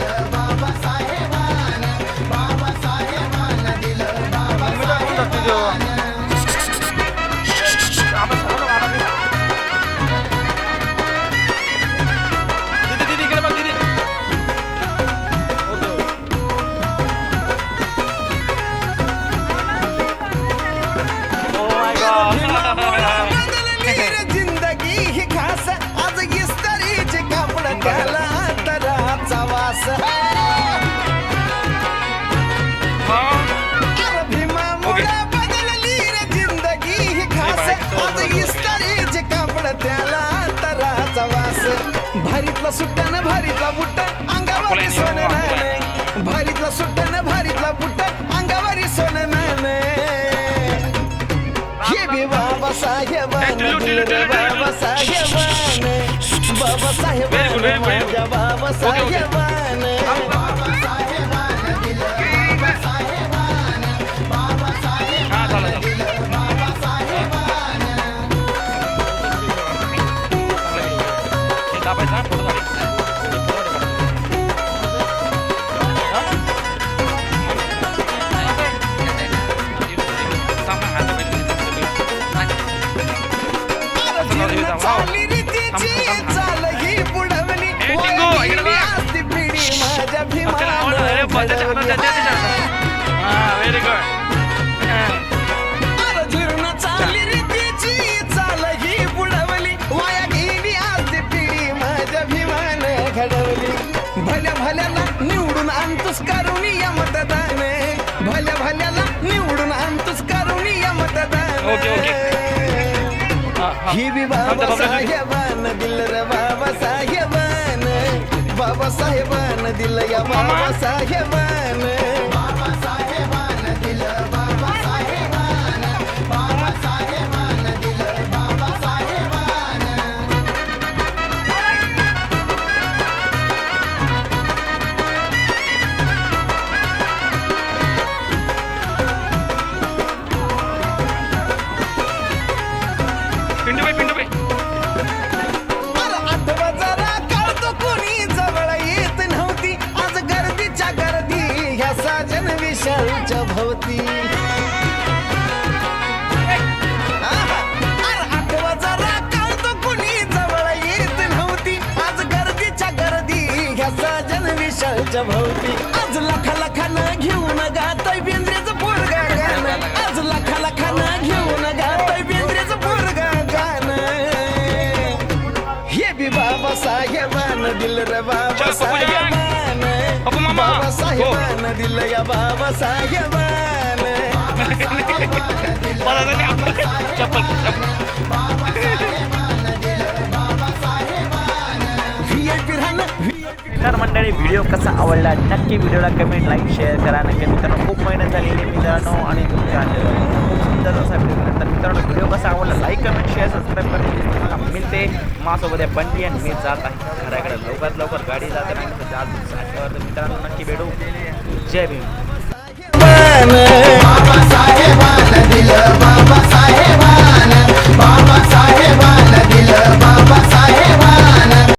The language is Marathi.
Baba भारीतला सुट्टान भारीतला बुट्ट अंगावर सोनं नाणे. भारीतला सुट्टान भारीतला बुट्ट अंगावर सोनं नाणे. हे बी बाबा रे बाबा साहेबान बाबा good. माझ्या बाबा Okay, भल्या भल्याला निवडून आणतोस करून या मतदान भल्या भल्याला ही बी बाबा साहेबान दिल रे बाबा साहेबान. बाबा साहेबान दिल या बाबा विशालच्या भोवती. आज लाखा लाखानं घेऊन गातय बेंद्रेचं पोरगा गाणं. आज लाखा लाखानं घेऊन गातय बेंद्रेचं पोरगा गाणं. हे बी बाबा साहेबान दिल रे बाबा. साहेबान. बाबा साहेबान दिल या बाबा साहेबान. चप्पल. तर मंडळी व्हिडिओ कसा आवडला नक्की व्हिडिओला कमेंट लाईक शेअर करा. नक्की मित्रांनो खूप मेहनत झालेली मित्रांनो आणि तुमच्या खूप सुंदर असा व्हिडिओ तर मित्रांनो व्हिडिओ कसा आवडला लाईक कमेंट शेअर सबस्क्राईब करण्याची मला मिळते. माझ्यासोबत आहे बंटी आणि मी जात आहे घराकडे. लवकरात लवकर गाडी जाते म्हणून जात मित्रांनो नक्की भेटू. जय भीम.